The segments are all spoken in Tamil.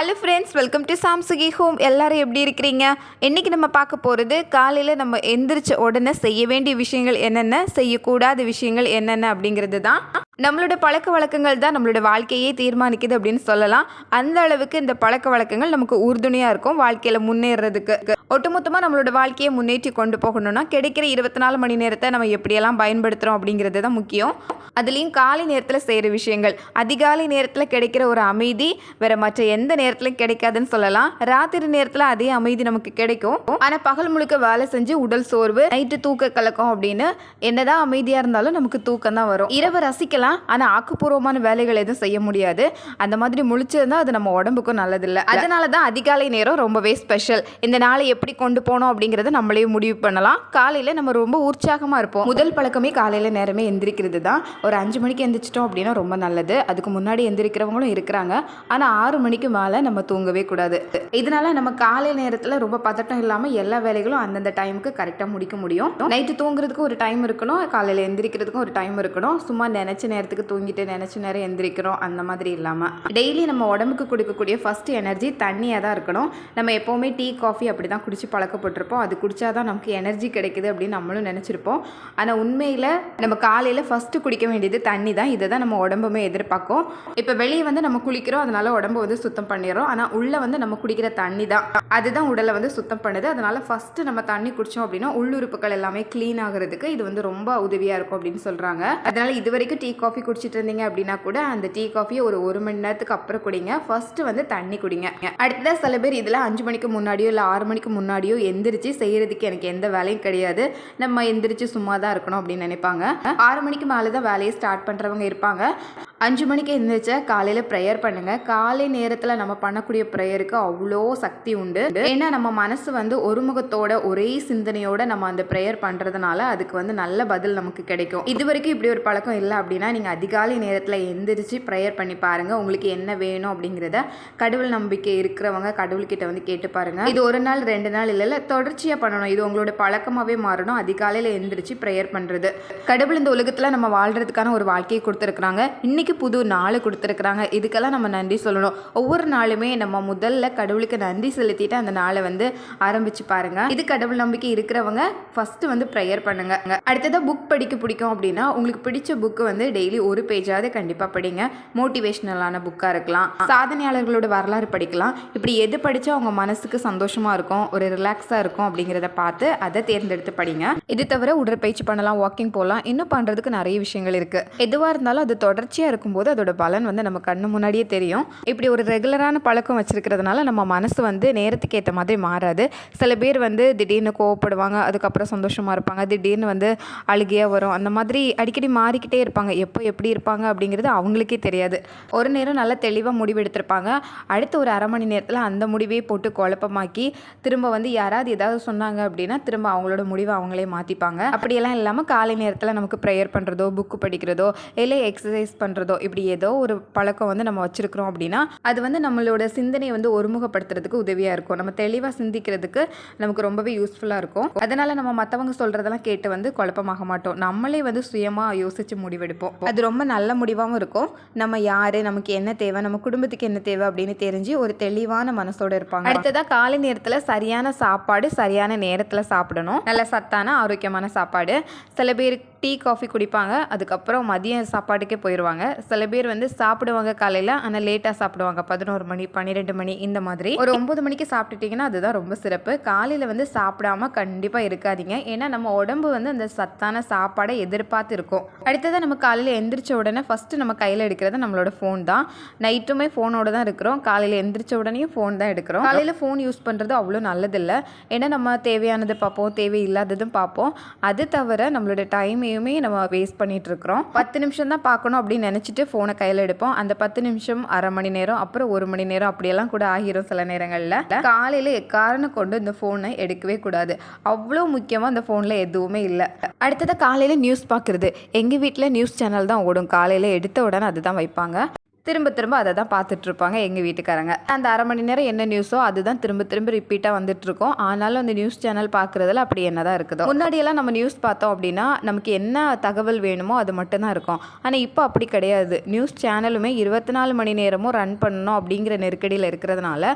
Hello friends welcome to சாம்சுகி home எல்லாரும் எப்படி இருக்கிறீங்க? இன்றைக்கி நம்ம பார்க்க போகிறது காலையில் நம்ம எந்திரிச்ச உடனே செய்ய வேண்டிய விஷயங்கள் என்னென்ன? செய்யக்கூடாத விஷயங்கள் என்னென்ன அப்படிங்கிறது தான் நம்மளோட பழக்க வழக்கங்கள் தான் நம்மளோட வாழ்க்கையே தீர்மானிக்குது அப்படின்னு சொல்லலாம். அந்த அளவுக்கு இந்த பழக்க வழக்கங்கள் நமக்கு உறுதுணையாக இருக்கும் வாழ்க்கையில் முன்னேறதுக்கு. ஒட்டுமொத்தமாக நம்மளோட வாழ்க்கையை முன்னேற்றி கொண்டு போகணும்னா கிடைக்கிற இருபத்தி நாலு மணி நேரத்தை நம்ம எப்படியெல்லாம் பயன்படுத்துகிறோம் அப்படிங்கிறது தான் முக்கியம். அதுலேயும் காலை நேரத்தில் செய்கிற விஷயங்கள் அதிகாலை நேரத்தில் கிடைக்கிற ஒரு அமைதி வேற மற்ற எந்த நேரத்திலும் கிடைக்காதுன்னு சொல்லலாம். ராத்திரி நேரத்தில் அதே அமைதி நமக்கு கிடைக்கும். ஆனால் பகல் முழுக்க வேலை செஞ்சு உடல் சோர்வு நைட்டு தூக்க கலக்கம் அப்படின்னு என்னதான் அமைதியாக இருந்தாலும் நமக்கு தூக்கம் தான் வரும். இரவு ரசிக்கலாம் ஆனால் ஆக்கப்பூர்வமான வேலைகள் எதுவும் செய்ய முடியாது. அந்த மாதிரி முழிச்சிருந்தா அது நம்ம உடம்புக்கும் நல்லதில்லை. அதனால தான் அதிகாலை நேரம் ரொம்பவே ஸ்பெஷல் இந்த நாளை எப்படி கொண்டு போனோம் அப்படிங்கிறத நம்மளே முடிவு பண்ணலாம். காலையில் நம்ம ரொம்ப உற்சாகமாக இருப்போம். முதல் பழக்கமே காலையில் நேரமே எந்திரிக்கிறது தான் ஒரு அஞ்சு மணிக்கு எந்திரிச்சிட்டோம் அப்படின்னா ரொம்ப நல்லது. அதுக்கு முன்னாடி எந்திரிக்கிறவங்களும் இருக்கிறாங்க. ஆனால் ஆறு மணிக்கு மேலே நம்ம தூங்கவே கூடாது. இதனால நம்ம காலை நேரத்தில் ரொம்ப பதட்டம் இல்லாமல் எல்லா வேலைகளும் அந்தந்த டைமுக்கு கரெக்டாக முடிக்க முடியும். நைட்டு தூங்குறதுக்கு ஒரு டைம் இருக்கணும். காலையில் எந்திரிக்கிறதுக்கும் ஒரு டைம் இருக்கணும். சும்மா நினச்ச நேரத்துக்கு தூங்கிட்டு நினச்ச நேரம் எந்திரிக்கிறோம். அந்த மாதிரி இல்லாமல் டெய்லி நம்ம உடம்புக்கு கொடுக்கக்கூடிய ஃபஸ்ட் எனர்ஜி தண்ணியாக தான் இருக்கணும். நம்ம எப்போவுமே டீ காஃபி அப்படி தான் குடிச்சு பழக்கப்பட்டிருப்போம். அது குடிச்சாதான் நமக்கு எனர்ஜி கிடைக்குது அப்படின்னு நம்மளும் நினச்சிருப்போம். ஆனால் உண்மையில் நம்ம காலையில் ஃபஸ்ட்டு குடிக்க வேண்டியது தண்ணி தான். இதை தான் நம்ம உடம்புமே எதிர்பார்க்கும். இப்போ வெளியே வந்து நம்ம குளிக்கிறோம். அதனால உடம்பு வந்து சுத்தம் பண்ணிடுறோம். ஆனால் உள்ளே வந்து நம்ம குடிக்கிற தண்ணி தான். அதுதான் உடலை வந்து சுத்தம் பண்ணுது. அதனால் ஃபஸ்ட்டு நம்ம தண்ணி குடித்தோம் அப்படின்னா உள்ளுறுப்புகள் எல்லாமே க்ளீன் ஆகுறதுக்கு இது வந்து ரொம்ப உதவியாக இருக்கும் அப்படின்னு சொல்கிறாங்க அதனால் இது வரைக்கும் டீ காஃபி குடிச்சிட்டு இருந்தீங்க அப்படின்னா கூட அந்த டீ காஃபியை ஒரு ஒரு மணி நேரத்துக்கு அப்புறம் குடிங்க. ஃபர்ஸ்ட் வந்து தண்ணி குடிங்க. அடுத்ததாக சில பேர் இதில் அஞ்சு மணிக்கு முன்னாடியோ இல்லை ஆறு மணிக்கு முன்னாடியோ எந்திரிச்சு செய்யறதுக்கு எனக்கு எந்த வேலையும் கிடையாது. நம்ம எந்திரிச்சு சும்மா தான் இருக்கணும் அப்படின்னு நினைப்பாங்க. ஆறு மணிக்கு மேலே தான் வேலையை ஸ்டார்ட் பண்ணுறவங்க இருப்பாங்க. அஞ்சு மணிக்கு எழுந்திரிச்ச காலையில் ப்ரேயர் பண்ணுங்க. காலை நேரத்தில் நம்ம பண்ணக்கூடிய ப்ரேயருக்கு அவ்வளோ சக்தி உண்டு. ஏன்னா நம்ம மனசு வந்து ஒருமுகத்தோட ஒரே சிந்தனையோட நம்ம அந்த ப்ரேயர் பண்ணுறதுனால அதுக்கு வந்து நல்ல பதில் நமக்கு கிடைக்கும். இது வரைக்கும் இப்படி ஒரு பழக்கம் இல்லை அப்படின்னா நீங்கள் அதிகாலை நேரத்தில் எந்திரிச்சு ப்ரேயர் பண்ணி பாருங்க. உங்களுக்கு என்ன வேணும் அப்படிங்கிறத கடவுள் நம்பிக்கை இருக்கிறவங்க கடவுள்கிட்ட வந்து கேட்டு பாருங்க. இது ஒரு நாள் ரெண்டு நாள் இல்லை இல்லை தொடர்ச்சியாக பண்ணணும். இது உங்களோட பழக்கமாகவே மாறணும். அதிகாலையில் எந்திரிச்சு ப்ரேயர் பண்ணுறது கடவுள் இந்த உலகத்தில் நம்ம வாழ்றதுக்கான ஒரு வாழ்க்கையை கொடுத்துருக்குறாங்க. இன்னைக்கு புது நாள் கொடுத்துருக்குறாங்க. இதுக்கெல்லாம் நம்ம நன்றி சொல்லணும். ஒவ்வொரு நாளுமே நம்ம முதல்ல கடவுளுக்கு நன்றி செலுத்திட்டு அந்த நாளை வந்து ஆரம்பிச்சு பாருங்க. இது கடவுள் நம்பிக்கை இருக்கிறவங்க ஃபர்ஸ்ட் வந்து ப்ரேயர் பண்ணுங்க. அடுத்ததாக புக் படிக்க பிடிக்கும் அப்படின்னா உங்களுக்கு பிடிச்ச புக்கு வந்து டெய்லி ஒரு பேஜாவது கண்டிப்பாக படிங்க. மோட்டிவேஷ்னலான புக்காக இருக்கலாம். சாதனையாளர்களோட வரலாறு படிக்கலாம். இப்படி எது படித்தா அவங்க மனசுக்கு சந்தோஷமாக இருக்கும் ஒரு ரிலாக்ஸாக இருக்கும் அப்படிங்கிறத பார்த்து அதை தேர்ந்தெடுத்து படிங்க. இது தவிர உடற்பயிற்சி பண்ணலாம் வாக்கிங் போகலாம் இன்னும் பண்ணுறதுக்கு நிறைய விஷயங்கள் இருக்குது எதுவாக இருந்தாலும் அது தொடர்ச்சியாக இருக்கும். இருக்கும்போது அதோட பலன் வந்து நம்ம கண்ணு முன்னாடியே தெரியும். இப்படி ஒரு ரெகுலரான பழக்கம் வச்சிருக்கிறதுனால நம்ம மனசு வந்து நேரத்துக்கு ஏற்ற மாதிரி மாறாது. சில பேர் வந்து திடீர்னு கோவப்படுவாங்க அதுக்கப்புறம் சந்தோஷமாக இருப்பாங்க. திடீர்னு வந்து அழுகையாக வரும். அந்த மாதிரி அடிக்கடி மாறிக்கிட்டே இருப்பாங்க. எப்போ எப்படி இருப்பாங்க அப்படிங்கிறது அவங்களுக்கே தெரியாது. ஒரு நேரம் நல்லா தெளிவாக முடிவு எடுத்திருப்பாங்க. அடுத்த ஒரு அரை மணி நேரத்தில் அந்த முடிவே போட்டு குழப்பமாக்கி திரும்ப வந்து யாராவது ஏதாவது சொன்னாங்க அப்படின்னா திரும்ப அவங்களோட முடிவை அவங்களே மாற்றிப்பாங்க அப்படியெல்லாம் இல்லாமல் காலை நேரத்தில் நமக்கு ப்ரேயர் பண்ணுறதோ புக்கு படிக்கிறதோ இல்லை எக்ஸசைஸ் பண்ணுறதோ இப்படி ஏதோ ஒரு பழக்கம் வந்து நம்ம வச்சுருக்கிறோம் அப்படின்னா அது வந்து நம்மளோட சிந்தனையை வந்து ஒருமுகப்படுத்துறதுக்கு உதவியாக இருக்கும். நம்ம தெளிவாக சிந்திக்கிறதுக்கு நமக்கு ரொம்பவே யூஸ்ஃபுல்லாக இருக்கும். அதனால் நம்ம மற்றவங்க சொல்கிறதெல்லாம் கேட்டு வந்து குழப்பமாக மாட்டோம். நம்மளே வந்து சுயமாக யோசித்து முடிவெடுப்போம். அது ரொம்ப நல்ல முடிவாகவும் இருக்கும். நம்ம யார்? நமக்கு என்ன தேவை? நம்ம குடும்பத்துக்கு என்ன தேவை அப்படின்னு தெரிஞ்சு ஒரு தெளிவான மனசோட இருப்பாங்க. அடுத்ததாக காலை நேரத்தில் சரியான சாப்பாடு சரியான நேரத்தில் சாப்பிடணும். நல்ல சத்தான ஆரோக்கியமான சாப்பாடு. சில பேருக்கு டீ காஃபி குடிப்பாங்க. அதுக்கப்புறம் மதிய சாப்பாட்டுக்கே போயிடுவாங்க சில பேர் வந்து சாப்பிடுவாங்க காலையில் ஆனால் லேட்டாக சாப்பிடுவாங்க. பதினோரு மணி பன்னிரெண்டு மணி இந்த மாதிரி. ஒரு ஒம்பது மணிக்கு சாப்பிட்டுட்டிங்கன்னா அதுதான் ரொம்ப சிறப்பு. காலையில் வந்து சாப்பிடாம கண்டிப்பாக இருக்காதீங்க. ஏன்னா நம்ம உடம்பு வந்து அந்த சத்தான சாப்பாடை எதிர்பார்த்து இருக்கும். அடுத்ததாக நம்ம காலையில் எந்திரிச்ச உடனே ஃபஸ்ட்டு நம்ம கையில் எடுக்கிறது நம்மளோட ஃபோன் தான். நைட்டுமே ஃபோனோட தான் இருக்கிறோம். காலையில் எந்திரிச்ச உடனேயும் ஃபோன் தான் எடுக்கிறோம். காலையில் ஃபோன் யூஸ் பண்ணுறது அவ்வளோ நல்லதில்லை. ஏன்னா நம்ம தேவையானது பார்ப்போம் தேவையில்லாததும் பார்ப்போம். அது தவிர நம்மளோட டைம் டைமையுமே நம்ம வேஸ்ட் பண்ணிட்டு இருக்கிறோம் பத்து நிமிஷம் தான் பார்க்கணும் அப்படின்னு நினச்சிட்டு ஃபோனை கையில் எடுப்போம். அந்த பத்து நிமிஷம் அரை மணி நேரம் அப்புறம் ஒரு மணி நேரம் அப்படியெல்லாம் கூட ஆகிரும் சில நேரங்களில். காலையில் எக்காரணம் கொண்டு இந்த ஃபோனை எடுக்கவே கூடாது. அவ்வளோ முக்கியமாக அந்த ஃபோனில் எதுவுமே இல்லை. அடுத்தது காலையில் நியூஸ் பார்க்குறது. எங்கள் வீட்டில் நியூஸ் சேனல் தான் ஓடும். காலையில் எடுத்த உடனே அதுதான் வைப்பாங்க. திரும்ப திரும்ப அதை தான் பார்த்துட்ருப்பாங்க எங்கள் வீட்டுக்காரங்க. அந்த அரை மணி நேரம் என்ன நியூஸோ அதுதான் திரும்ப திரும்ப ரிப்பீட்டாக வந்துட்டுருக்கோம் ஆனாலும் அந்த நியூஸ் சேனல் பார்க்குறதுல அப்படி என்ன தான் இருக்குதோ. முன்னாடியெல்லாம் நம்ம நியூஸ் பார்த்தோம் அப்படின்னா நமக்கு என்ன தகவல் வேணுமோ அது மட்டும்தான் இருக்கும். ஆனால் இப்போ அப்படி கிடையாது. நியூஸ் சேனலுமே இருபத்தி நாலு மணி நேரமும் ரன் பண்ணணும் அப்படிங்கிற நெருக்கடியில் இருக்கிறதுனால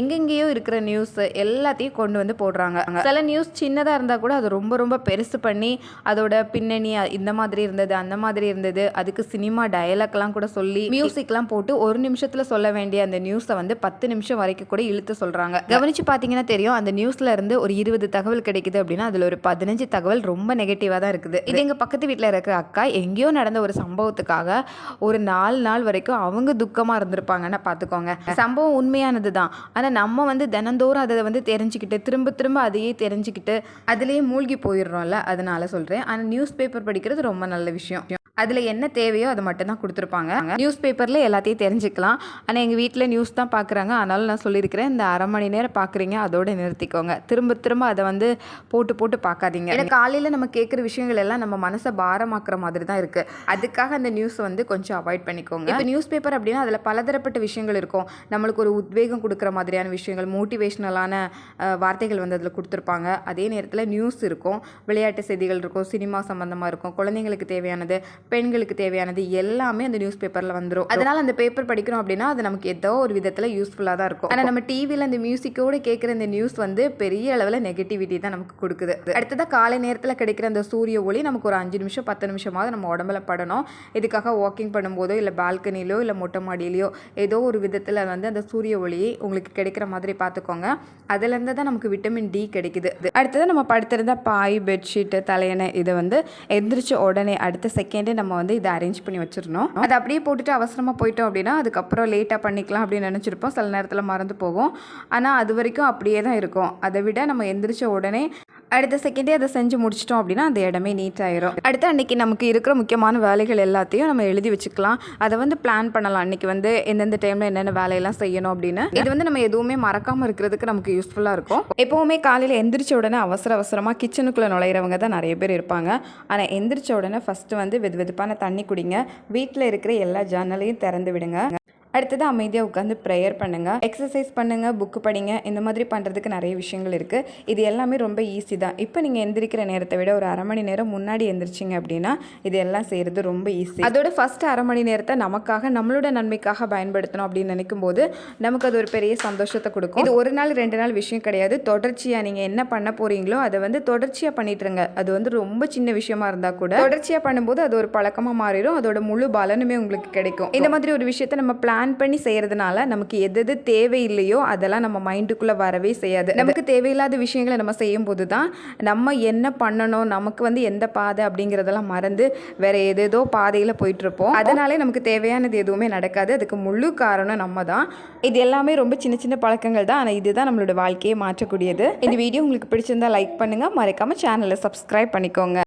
எங்கெங்கேயோ இருக்கிற நியூஸ் எல்லாத்தையும் கொண்டு வந்து போடுறாங்க. சில நியூஸ் சின்னதாக இருந்தால் கூட அது ரொம்ப ரொம்ப பெருசு பண்ணி அதோட பின்னணி இந்த மாதிரி இருந்தது அந்த மாதிரி இருந்தது அதுக்கு சினிமா டயலாக்லாம் கூட சொல்லி மியூசிக்லாம் போட்டு ஒரு நிமிஷத்தில் சொல்ல வேண்டிய அந்த நியூஸை வந்து பத்து நிமிஷம் வரைக்கும் கூட இழுத்து சொல்கிறாங்க கவனிச்சு பார்த்தீங்கன்னா தெரியும் அந்த நியூஸ்ல இருந்து ஒரு இருபது தகவல் கிடைக்குது அப்படின்னா அதில் ஒரு பதினஞ்சு தகவல் ரொம்ப நெகட்டிவாக தான் இருக்குது. இது எங்கள் பக்கத்து வீட்டில் இருக்கிற அக்கா எங்கேயோ நடந்த ஒரு சம்பவத்துக்காக ஒரு நாலு நாள் வரைக்கும் அவங்க துக்கமாக இருந்திருப்பாங்கன்னா பார்த்துக்கோங்க சம்பவம் உண்மையானது தான் ஆனால் நம்ம வந்து தினந்தோறும் அதை வந்து தெரிஞ்சுக்கிட்டு திரும்ப திரும்ப அதையே தெரிஞ்சுக்கிட்டு அதுலேயே மூழ்கி போயிடுறோம்ல அதனால சொல்கிறேன் ஆனால் நியூஸ் பேப்பர் படிக்கிறது ரொம்ப நல்ல விஷயம். அதில் என்ன தேவையோ அதை மட்டும்தான் கொடுத்துருப்பாங்க. நியூஸ் பேப்பரில் எல்லாத்தையும் தெரிஞ்சுக்கலாம். ஆனால் எங்கள் வீட்டில் நியூஸ் தான் பார்க்குறாங்க அதனால் நான் சொல்லியிருக்கிறேன் இந்த அரை மணி நேரம் பார்க்குறீங்க அதோடு நிறுத்திக்கோங்க. திரும்ப திரும்ப அதை வந்து போட்டு போட்டு பார்க்காதீங்க ஏன்னா காலையில் நம்ம கேட்குற விஷயங்கள் எல்லாம் நம்ம மனசை பாரமாக்குற மாதிரி தான் இருக்குது அதுக்காக அந்த நியூஸ் வந்து கொஞ்சம் அவாய்ட் பண்ணிக்கோங்க. இப்போ நியூஸ் பேப்பர் அப்படின்னா அதில் பலதரப்பட்ட விஷயங்கள் இருக்கும். நம்மளுக்கு ஒரு உத்வேகம் கொடுக்குற மாதிரியான விஷயங்கள் மோட்டிவேஷ்னலான வார்த்தைகள் வந்து அதில் கொடுத்துருப்பாங்க. அதே நேரத்தில் நியூஸ் இருக்கும். விளையாட்டு செய்திகள் இருக்கும். சினிமா சம்மந்தமாக இருக்கும். குழந்தைங்களுக்கு தேவையானது பெண்களுக்கு தேவையானது எல்லாமே அந்த நியூஸ் பேப்பரில் வந்துடும் அதனால் அந்த பேப்பர் படிக்கிறோம் அப்படின்னா அது நமக்கு ஏதோ ஒரு விதத்தில் யூஸ்ஃபுல்லாக தான் இருக்கும். ஆனால் நம்ம டிவியில் அந்த மியூசிக்கோடு கேட்குற இந்த நியூஸ் வந்து பெரிய அளவில் நெகட்டிவிட்டி தான் நமக்கு கொடுக்குது. அடுத்ததாக காலை நேரத்தில் கிடைக்கிற அந்த சூரிய ஒளி நமக்கு ஒரு அஞ்சு நிமிஷம் பத்து நிமிஷமாவது நம்ம உடம்புல படணும். இதுக்காக வாக்கிங் பண்ணும்போதோ இல்லை பால்கனிலோ இல்லை மொட்டை மாடியிலையோ ஏதோ ஒரு விதத்தில் வந்து அந்த சூரிய ஒளி உங்களுக்கு கிடைக்கிற மாதிரி பார்த்துக்கோங்க. அதுலேருந்து தான் நமக்கு விட்டமின் டி கிடைக்குது. அடுத்தது நம்ம படுத்திருந்த பாய் பெட்ஷீட்டு தலையணை இதை வந்து எந்திரிச்ச உடனே அடுத்த செகண்டே நம்ம வந்து இதை அரேஞ்ச் பண்ணி வச்சிடணும். அதை அப்படியே போட்டுட்டு அவசரமாக போயிட்டோம் அப்படின்னா அதுக்கப்புறம் லேட்டாக பண்ணிக்கலாம் அப்படின்னு நினச்சிருப்போம். சில நேரத்தில் மறந்து போகும். ஆனால் அது வரைக்கும் அப்படியே தான் இருக்கும். அதை விட நம்ம எந்திரிச்ச உடனே அடுத்த செகண்டே அதை செஞ்சு முடிச்சிட்டோம் அப்படின்னா அந்த இடமே நீட் ஆயிரும். அடுத்து அன்னைக்கு நமக்கு இருக்கிற முக்கியமான வேலைகள் எல்லாத்தையும் நம்ம எழுதி வச்சுக்கலாம். அதை வந்து பிளான் பண்ணலாம். அன்னைக்கு வந்து எந்தெந்த டைமில் என்னென்ன வேலையெல்லாம் செய்யணும் அப்படின்னு. இது வந்து நம்ம எதுவுமே மறக்காமல் இருக்கிறதுக்கு நமக்கு யூஸ்ஃபுல்லாக இருக்கும். எப்போவுமே காலையில் எந்திரிச்ச உடனே அவசர அவசரமாக கிச்சனுக்குள்ளே நுழையிறவங்க தான் நிறைய பேர் இருப்பாங்க. ஆனால் எந்திரிச்ச உடனே ஃபஸ்ட்டு வந்து வெது வெதுவெதுப்பான தண்ணி குடிங்க. வீட்டில் இருக்கிற எல்லா ஜன்னலையும் திறந்து விடுங்க. அடுத்தது அமைதியாக உட்காந்து ப்ரேயர் பண்ணுங்கள் எக்ஸசைஸ் பண்ணுங்கள் புக்கு படிங்க. இந்த மாதிரி பண்ணுறதுக்கு நிறைய விஷயங்கள் இருக்குது இது எல்லாமே ரொம்ப ஈஸி தான். இப்போ நீங்கள் எந்திரிக்கிற நேரத்தை விட ஒரு அரை மணி நேரம் முன்னாடி எந்திரிச்சிங்க அப்படின்னா இது எல்லாம் செய்கிறது ரொம்ப ஈஸி அதோட ஃபஸ்ட்டு அரை மணி நேரத்தை நமக்காக நம்மளோட நன்மைக்காக பயன்படுத்தணும் அப்படின்னு நினைக்கும் போது நமக்கு அது ஒரு பெரிய சந்தோஷத்தை கொடுக்கும். இது ஒரு நாள் ரெண்டு நாள் விஷயம் கிடையாது. தொடர்ச்சியாக நீங்கள் என்ன பண்ண போகிறீங்களோ அதை வந்து தொடர்ச்சியாக பண்ணிட்டுருங்க. அது வந்து ரொம்ப சின்ன விஷயமா இருந்தால் கூட தொடர்ச்சியாக பண்ணும்போது அது ஒரு பழக்கமாக மாறிடும். அதோட முழு பலனுமே உங்களுக்கு கிடைக்கும். இந்த மாதிரி ஒரு விஷயத்தை நம்ம பிளான் பண்ணி செய்யறதுனால நமக்கு எது எது தேவையில்லையோ அதெல்லாம் நம்ம மைண்டுக்குள்ளே வரவே செய்யாது. நமக்கு தேவையில்லாத விஷயங்களை நம்ம செய்யும் போது தான் நம்ம என்ன பண்ணணும் நமக்கு வந்து எந்த பாதை அப்படிங்கிறதெல்லாம் மறந்து வேற ஏதேதோ பாதையில் போயிட்டு இருப்போம் அதனாலே நமக்கு தேவையானது எதுவுமே நடக்காது. அதுக்கு முழு காரணம் நம்ம தான் இது எல்லாமே ரொம்ப சின்ன சின்ன பழக்கங்கள் தான். ஆனால் இதுதான் நம்மளோட வாழ்க்கையை மாற்றக்கூடியது. இந்த வீடியோ உங்களுக்கு பிடிச்சிருந்தா லைக் பண்ணுங்க. மறக்காம சேனலை சப்ஸ்கிரைப் பண்ணிக்கோங்க.